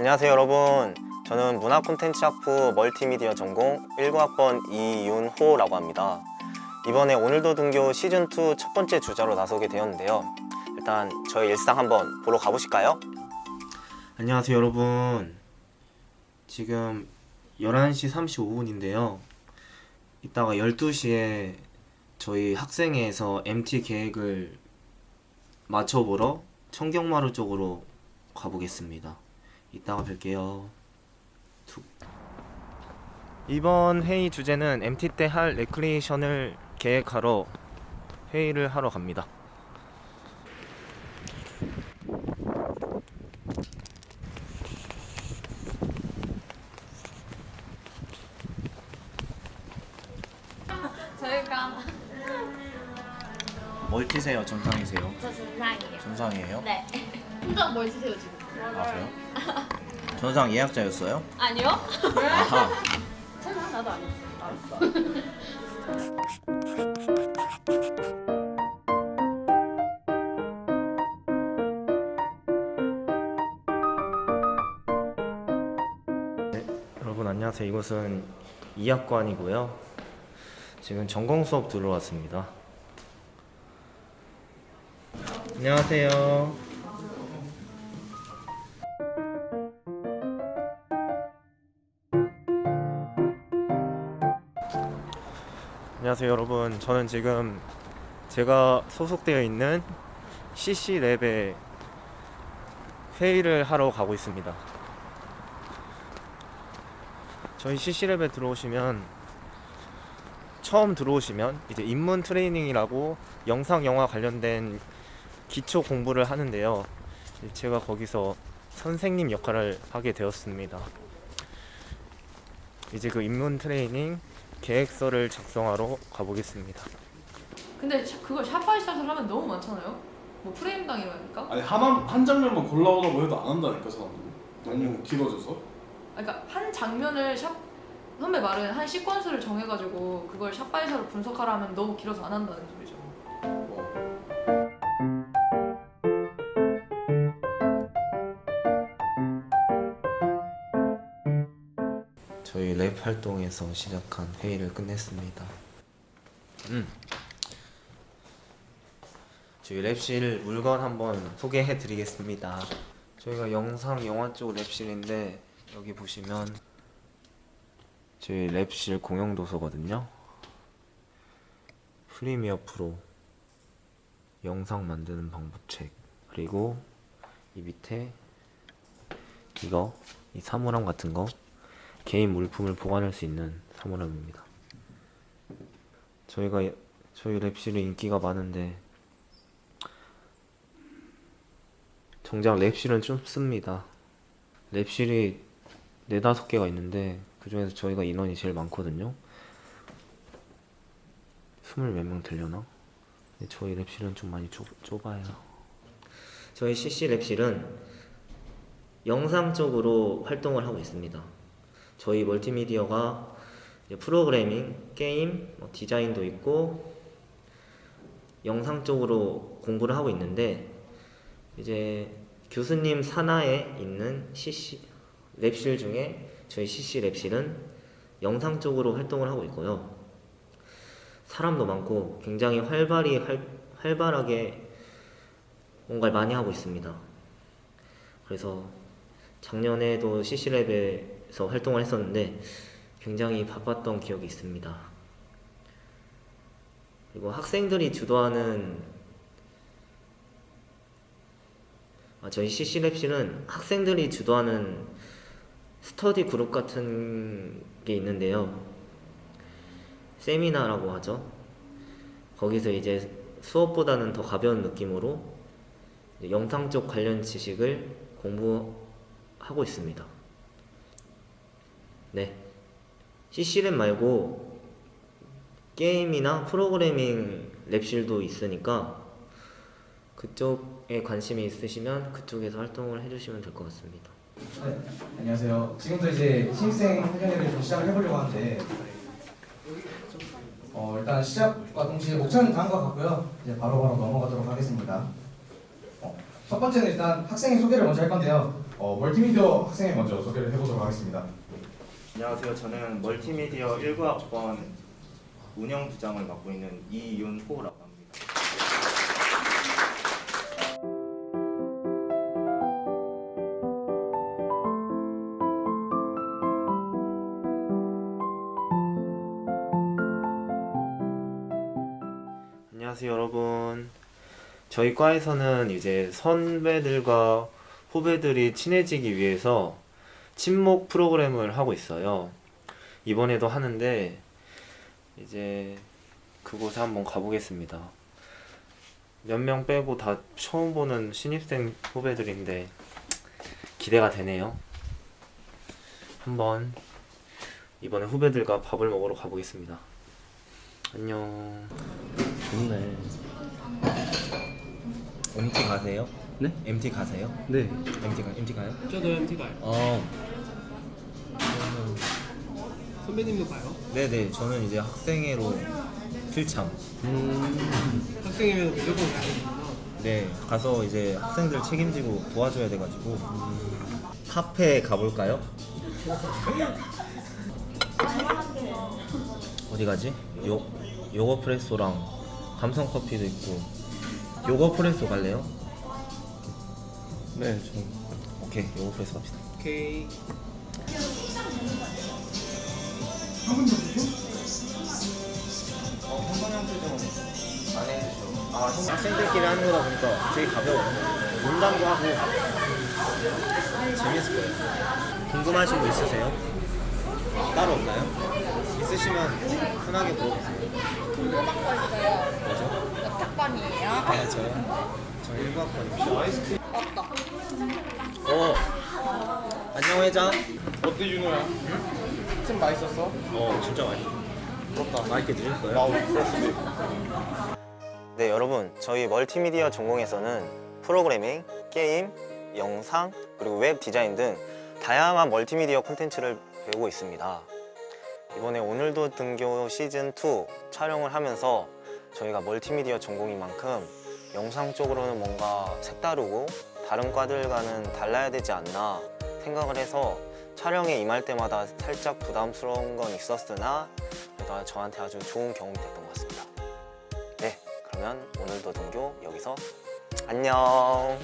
안녕하세요 여러분. 저는 문화 콘텐츠 학부 멀티미디어 전공 19학번 이윤호라고 합니다. 이번에 오늘도 등교 시즌2 첫 번째 주자로 나서게 되었는데요. 일단 저의 일상 한번 보러 가보실까요? 안녕하세요 여러분. 지금 11시 35분인데요. 이따가 12시에 저희 학생회에서 MT 계획을 맞춰보러 청경마루 쪽으로 가보겠습니다 이따가 뵐게요. 툭. 이번 회의 주제는 MT 때 할 레크리에이션을 계획하러 회의를 하러 갑니다. 저희가 멀티세요? 전상이세요? 저 전상이에요. 전상이에요? 네. 혼자 뭘 드세요 지금? 아세요? 전상 예약자였어요? 아니요. 아하 설마 나도 아니었어. 알았어. 여러분 안녕하세요. 이곳은 이학관이고요. 지금 전공 수업 들어왔습니다. 안녕하세요. 안녕하세요 여러분. 저는 지금 제가 소속되어 있는 CC랩에 회의를 하러 가고 있습니다. 저희 CC랩에 들어오시면 처음 들어오시면 이제 입문 트레이닝이라고 영상 영화 관련된 기초 공부를 하는데요. 제가 거기서 선생님 역할을 하게 되었습니다. 이제 그 입문 트레이닝 계획서를 작성하러 가보겠습니다. 근데 샤- 그걸 샷바이샷을 하면 너무 많잖아요? 뭐 프레임 당 이러니까? 아니 하나 한 장면만 골라오라고 해도 안 한다니까 사람들이 너무 길어져서 그러니까 한 장면을 샷 선배 말은 한 시퀀스를 정해가지고 그걸 샷바이샷으로 분석하라 하면 너무 길어서 안 한다는 소리죠. 활동에서 시작한 회의를 끝냈습니다. 음. 저희 랩실 물건 한번 소개해 드리겠습니다. 저희가 영상 영화 쪽 랩실인데 여기 보시면 저희 랩실 공용 도서거든요. 프리미어 프로 영상 만드는 방법 책 그리고 이 밑에 이거 이 사물함 같은 거 개인 물품을 보관할 수 있는 사물함입니다. 저희가 저희 랩실이 인기가 많은데 정작 랩실은 좀 씁니다. 랩실이 네다섯 개가 있는데 그 중에서 저희가 인원이 제일 많거든요. 스물 몇 명? 근데 저희 랩실은 좀 많이 좁, 좁아요. 저희 CC 랩실은 영상 쪽으로 활동을 하고 있습니다. 저희 멀티미디어가 프로그래밍, 게임, 뭐 디자인도 있고 영상 쪽으로 공부를 하고 있는데 이제 교수님 산하에 있는 CC 랩실 중에 저희 CC 랩실은 영상 쪽으로 활동을 하고 있고요. 사람도 많고 굉장히 활발히 활, 활발하게 뭔가를 많이 하고 있습니다. 그래서 작년에도 CC랩에 서 활동을 했었는데 굉장히 바빴던 기억이 있습니다. 그리고 학생들이 주도하는 아, 저희 CC랩실은 학생들이 주도하는 스터디 그룹 같은 게 있는데요. 세미나라고 하죠. 거기서 이제 수업보다는 더 가벼운 느낌으로 영상 쪽 관련 지식을 공부하고 있습니다. 네. CC랩 말고 게임이나 프로그래밍 랩실도 있으니까 그쪽에 관심이 있으시면 그쪽에서 활동을 해주시면 될 것 같습니다. 네, 안녕하세요. 지금부터 이제 신입생 회견회를 좀 시작을 해보려고 하는데 어, 일단 시작과 동시에 목차는 다음과 같고요. 이제 바로 바로 넘어가도록 하겠습니다. 어, 첫 번째는 일단 학생의 소개를 먼저 할 건데요. 어, 멀티미디어 학생이 먼저 소개를 해보도록 하겠습니다. 안녕하세요. 저는 멀티미디어 19학번 운영부장을 맡고 있는 이윤호라고 합니다. 안녕하세요 여러분 저희 과에서는 이제 선배들과 후배들이 친해지기 위해서 친목 프로그램을 하고 있어요. 이번에도 하는데 이제 그곳에 한번 가보겠습니다. 몇 명 빼고 다 처음 보는 신입생 후배들인데 기대가 되네요. 한번 이번에 후배들과 밥을 먹으러 가보겠습니다. 안녕. 좋네. MT 가세요? 네? MT 가세요? 네. MT 가 MT 가요? 저도 MT 가요. 어, 선배님도 가요? 네네. 저는 이제 학생회로 필참. 음. 학생이면 무조건 가야 되구나. 네, 가서 이제 학생들 책임지고 도와줘야 돼가지고 카페 가볼까요? 어디 가지? 요 요거 프레소랑 감성 커피도 있고 요거 프레소 갈래요? 네, 저. 오케이, 요거 프레소 갑시다. 오케이. 어, 형광형도 좀안 해주죠. 아, 형- 학생들끼리 하는 거다 보니까 되게 가벼워요. 농담도 하고 재밌을 거예요. 궁금하신 거 있으세요? 따로 없나요? 있으시면 편하게 물어보세요. 궁금한 거 있어요. 뭐죠? 몇 학번이에요? 아, 저요? 저 1학번입니다. 맞다. 어, 안녕 회장. 어때 윤호야? 좀 맛있었어? 어, 진짜 맛있어. 부럽다. 맛있게 드셨어요? 나 오늘 프레스 네, 여러분. 저희 멀티미디어 전공에서는 프로그래밍, 게임, 영상, 그리고 웹 디자인 등 다양한 멀티미디어 콘텐츠를 배우고 있습니다. 이번에 오늘도 등교 시즌2 촬영을 하면서 저희가 멀티미디어 전공인 만큼 영상 쪽으로는 뭔가 색다르고 다른 과들과는 달라야 되지 않나 생각을 해서 촬영에 임할 때마다 살짝 부담스러운 건 있었으나 그래도 저한테 아주 좋은 경험이 됐던 것 같습니다. 네, 그러면 오늘도 등교 여기서 안녕.